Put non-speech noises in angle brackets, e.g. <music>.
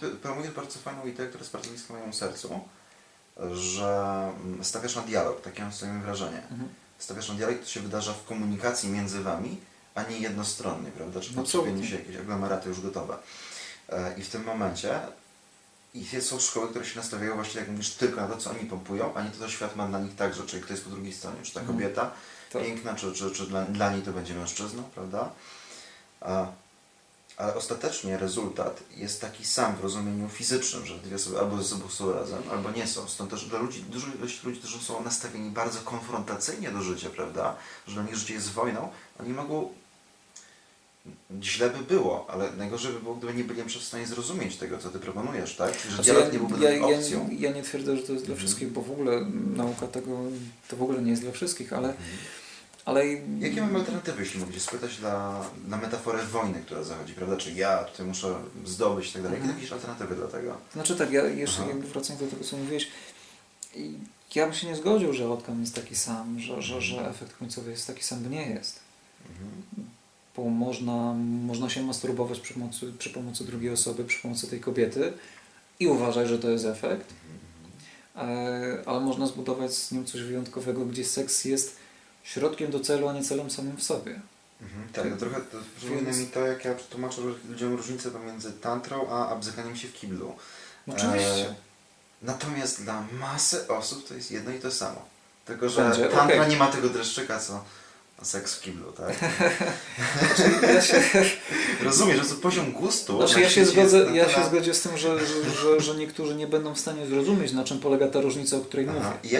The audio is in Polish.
ty, promujesz bardzo fajną ideę, która jest bardzo bliska mojemu sercu, że mm, stawiasz na dialog, takie mam sobie wrażenie. Mhm. Stawiasz na dialog, to się wydarza w komunikacji między wami, a nie jednostronnie, prawda? Czy No absolutnie. się jakieś aglomeraty już gotowe. E, I w tym momencie i są szkoły, które się nastawiają właśnie, jak mówisz, tylko na to, co oni pompują, a nie to, co świat ma dla nich także, czyli kto jest po drugiej stronie, czy ta Mhm. kobieta Tak. piękna, czy, czy, czy dla, dla niej to będzie mężczyzną, prawda? Ale ostatecznie rezultat jest taki sam w rozumieniu fizycznym, że dwie osoby albo ze sobą są razem, albo nie są. Stąd też dla ludzi, dużo ilość ludzi, którzy są nastawieni bardzo konfrontacyjnie do życia, prawda? Że dla nich życie jest wojną, oni mogą źle by było, ale najgorzej by było, gdyby nie byli w stanie zrozumieć tego, co ty proponujesz, tak? Że Znaczy, dialog nie byłby ja, ja, opcją. ja nie twierdzę, że to jest dla Mhm. wszystkich, bo w ogóle nauka tego to w ogóle nie jest dla wszystkich, ale, ale Jakie mamy alternatywy, jeśli mówicie, spytać dla, na metaforę wojny, która zachodzi, prawda? Czy ja tutaj muszę zdobyć i tak dalej. Jakie Mhm. jakieś alternatywy dla tego? Znaczy tak, ja jeszcze Aha. jakby wracając do tego, co mówiłeś, ja bym się nie zgodził, że outcome jest taki sam, że, że, że efekt końcowy jest taki sam, bo nie jest. Mhm. Bo można, można się masturbować przy pomocy, przy pomocy drugiej osoby, przy pomocy tej kobiety i uważać, że to jest efekt, e, ale można zbudować z nim coś wyjątkowego, gdzie seks jest środkiem do celu, a nie celem samym w sobie. Mhm. Tak, to trochę to przypomina mi to, jak ja tłumaczę ludziom różnicę pomiędzy tantrą, a abzykaniem się w kiblu. Oczywiście. E, natomiast dla masy osób to jest jedno i to samo. Tylko, że Będzie, tantra okej. nie ma tego dreszczyka, co seks w kiblu, tak? Ja <laughs> się, Rozumiesz, że to poziom gustu Znaczy na ja się, zgodzę, ja tyle- się zgodzę z tym, że, że, że, że niektórzy nie będą w stanie zrozumieć, na czym polega ta różnica, o której Aha. mówię.